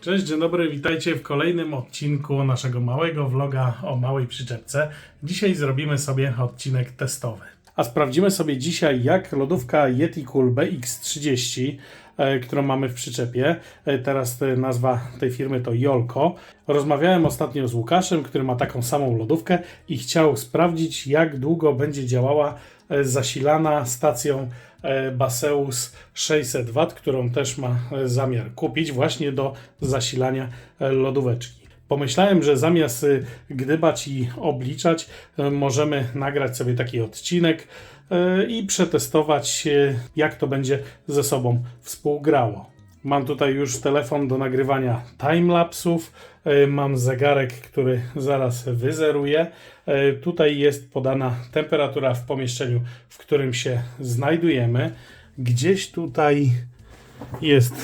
Cześć, dzień dobry, witajcie w kolejnym odcinku naszego małego vloga o małej przyczepce. Dzisiaj zrobimy sobie odcinek testowy. A sprawdzimy sobie dzisiaj, jak lodówka Yeti Cool BX30, e, którą mamy w przyczepie, e, teraz e, nazwa tej firmy to Jolko. Rozmawiałem ostatnio z Łukaszem, który ma taką samą lodówkę i chciał sprawdzić, jak długo będzie działała zasilana stacją Baseus 600 W, którą też ma e, zamiar kupić właśnie do zasilania e, lodóweczki. Pomyślałem, że zamiast y, gdybać i obliczać, możemy nagrać sobie taki odcinek i przetestować, jak to będzie ze sobą współgrało. Mam tutaj już telefon do nagrywania timelapsów, y, mam zegarek, który zaraz wyzeruje. Y, Tutaj jest podana temperatura w pomieszczeniu, w którym się znajdujemy. Gdzieś tutaj jest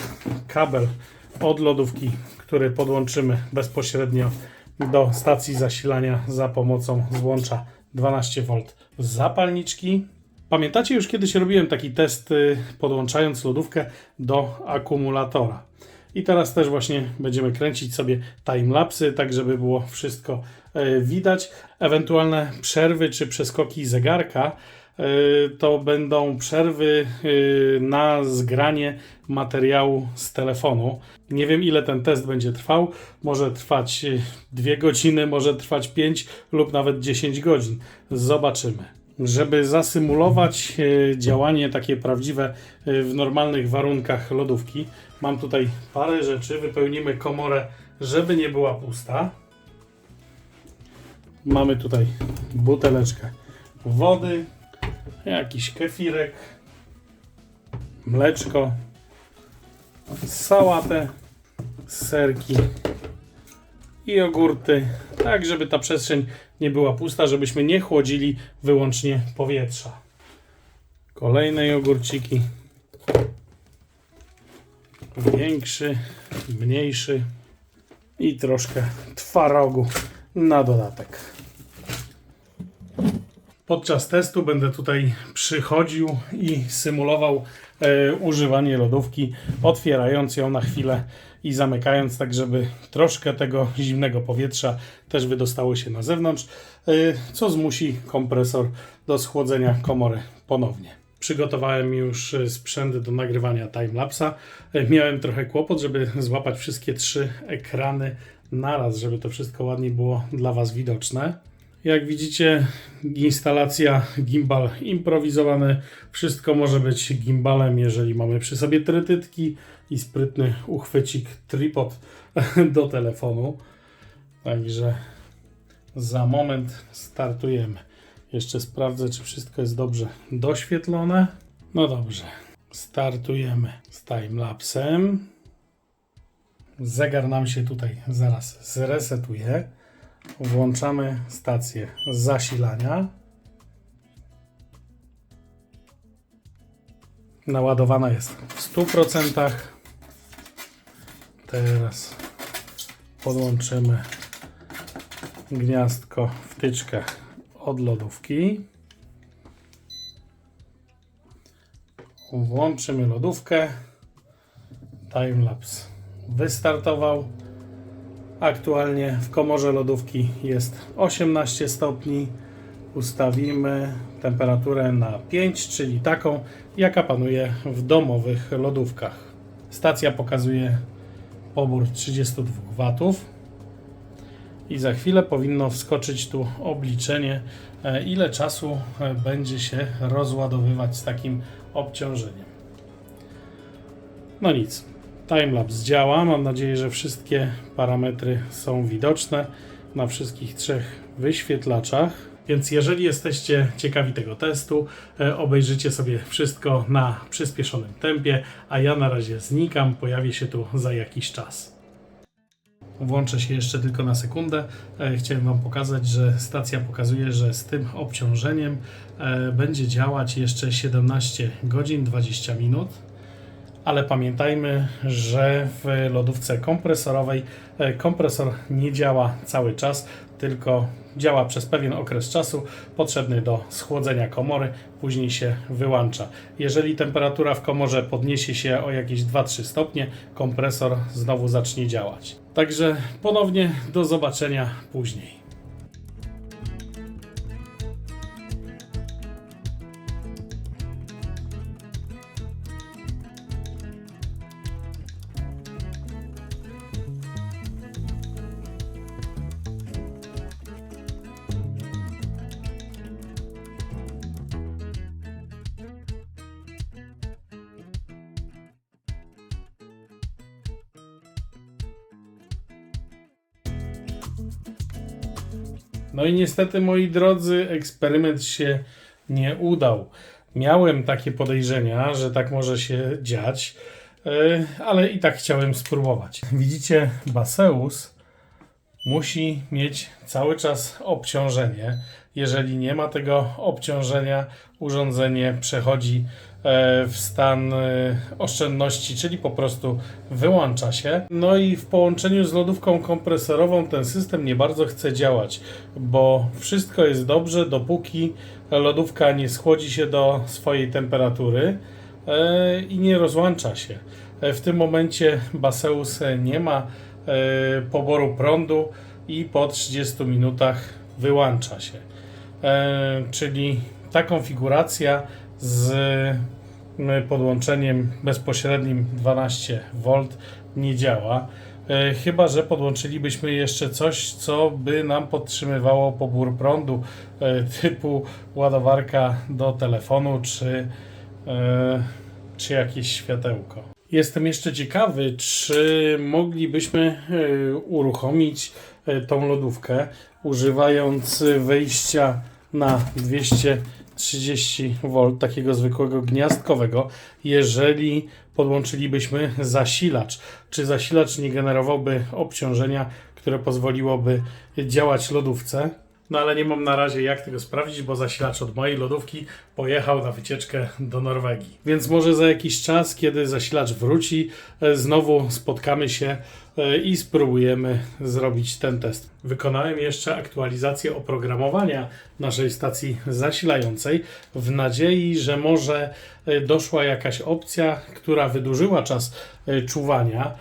kabel od lodówki, który podłączymy bezpośrednio do stacji zasilania za pomocą złącza 12V z zapalniczki. Pamiętacie, już kiedyś robiłem taki test y, podłączając lodówkę do akumulatora. I teraz też właśnie będziemy kręcić sobie timelapsy, tak żeby było wszystko y, widać. Ewentualne przerwy czy przeskoki zegarka y, to będą przerwy y, na zgranie materiału z telefonu. Nie wiem ile ten test będzie trwał. Może trwać 2 godziny, może trwać 5 lub nawet 10 godzin. Zobaczymy. Żeby zasymulować e, działanie takie prawdziwe e, w normalnych warunkach lodówki, mam tutaj parę rzeczy. Wypełnimy komorę, żeby nie była pusta. Mamy tutaj buteleczkę wody, jakiś kefirek, mleczko, sałatę, serki i jogurty, tak żeby ta przestrzeń nie była pusta, żebyśmy nie chłodzili wyłącznie powietrza. Kolejne jogurciki. Większy, mniejszy i troszkę twarogu na dodatek. Podczas testu będę tutaj przychodził i symulował używanie lodówki, otwierając ją na chwilę i zamykając, tak żeby troszkę tego zimnego powietrza też wydostało się na zewnątrz, e, co zmusi kompresor do schłodzenia komory ponownie. Przygotowałem już e, sprzęt do nagrywania timelapsa. E, Miałem trochę kłopot, żeby złapać wszystkie trzy ekrany naraz, żeby to wszystko ładnie było dla Was widoczne. Jak widzicie, instalacja gimbal improwizowany. Wszystko może być gimbalem, jeżeli mamy przy sobie trytytki i sprytny uchwycik tripod do telefonu. Także za moment startujemy. Jeszcze sprawdzę, czy wszystko jest dobrze doświetlone. No dobrze, startujemy z timelapsem. Zegar nam się tutaj zaraz zresetuje. Włączamy stację zasilania. Naładowana jest w 100%. Teraz podłączymy gniazdko, wtyczkę od lodówki. Włączymy lodówkę. Timelapse wystartował. Aktualnie w komorze lodówki jest 18 stopni. Ustawimy temperaturę na 5, czyli taką, jaka panuje w domowych lodówkach. Stacja pokazuje pobór 32 W. I za chwilę powinno wskoczyć tu obliczenie, e, ile czasu e, będzie się rozładowywać z takim obciążeniem. No nic, timelapse działa. Mam nadzieję, że wszystkie parametry są widoczne na wszystkich trzech wyświetlaczach. Więc jeżeli jesteście ciekawi tego testu, e, obejrzycie sobie wszystko na przyspieszonym tempie, a ja na razie znikam, pojawię się tu za jakiś czas. Włączę się jeszcze tylko na sekundę. E, Chciałem Wam pokazać, że stacja pokazuje, że z tym obciążeniem e, będzie działać jeszcze 17 godzin 20 minut. Ale pamiętajmy, że w lodówce kompresorowej e, kompresor nie działa cały czas, tylko działa przez pewien okres czasu potrzebny do schłodzenia komory, później się wyłącza. Jeżeli temperatura w komorze podniesie się o jakieś 2-3 stopnie, kompresor znowu zacznie działać. Także ponownie do zobaczenia później. No i niestety, moi drodzy, eksperyment się nie udał. Miałem takie podejrzenia, że tak może się dziać, yy, ale i tak chciałem spróbować. Widzicie, Baseus musi mieć cały czas obciążenie. Jeżeli nie ma tego obciążenia, urządzenie przechodzi e, w stan e, oszczędności, czyli po prostu wyłącza się. No i w połączeniu z lodówką kompresorową ten system nie bardzo chce działać, bo wszystko jest dobrze, dopóki lodówka nie schłodzi się do swojej temperatury e, i nie rozłącza się. W tym momencie Baseus nie ma poboru prądu i po 30 minutach wyłącza się. E, czyli ta konfiguracja z podłączeniem bezpośrednim 12V nie działa. E, chyba, że podłączylibyśmy jeszcze coś, co by nam podtrzymywało pobór prądu, e, typu ładowarka do telefonu czy, czy jakieś światełko. Jestem jeszcze ciekawy, czy moglibyśmy uruchomić tą lodówkę używając wejścia na 230 V takiego zwykłego gniazdkowego, jeżeli podłączylibyśmy zasilacz. Czy zasilacz nie generowałby obciążenia, które pozwoliłoby działać lodówce? No ale nie mam na razie jak tego sprawdzić, bo zasilacz od mojej lodówki pojechał na wycieczkę do Norwegii. Więc może za jakiś czas, kiedy zasilacz wróci, e, znowu spotkamy się e, i spróbujemy zrobić ten test. Wykonałem jeszcze aktualizację oprogramowania naszej stacji zasilającej w nadziei, że może e, doszła jakaś opcja, która wydłużyła czas czuwania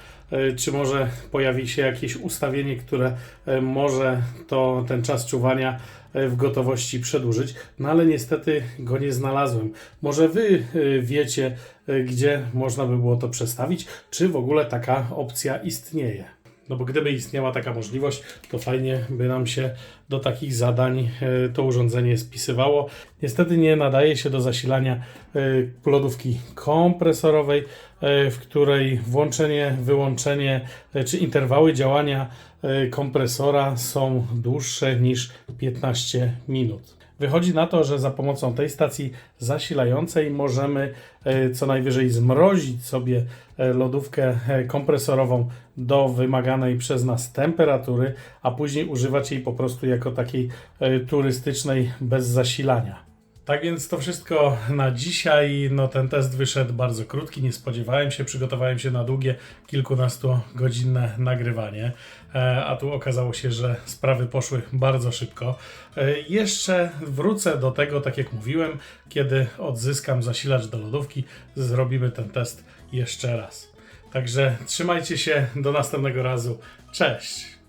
czy może pojawi się jakieś ustawienie, które e, może to ten czas czuwania e, w gotowości przedłużyć, no ale niestety go nie znalazłem. Może wy wiecie, gdzie można by było to przestawić, czy w ogóle taka opcja istnieje. No bo gdyby istniała taka możliwość, to fajnie by nam się do takich zadań e, to urządzenie spisywało. Niestety nie nadaje się do zasilania e, lodówki kompresorowej, e, w której włączenie, wyłączenie czy interwały działania kompresora są dłuższe niż 15 minut. Wychodzi na to, że za pomocą tej stacji zasilającej możemy e, co najwyżej zmrozić sobie e, lodówkę e, kompresorową do wymaganej przez nas temperatury, a później używać jej po prostu jako takiej turystycznej bez zasilania. Tak więc to wszystko na dzisiaj. No ten test wyszedł bardzo krótki, nie spodziewałem się, przygotowałem się na długie, kilkunastogodzinne nagrywanie, e, a tu okazało się, że sprawy poszły bardzo szybko. E, jeszcze wrócę do tego, tak jak mówiłem, kiedy odzyskam zasilacz do lodówki, zrobimy ten test jeszcze raz. Także trzymajcie się, do następnego razu. Cześć!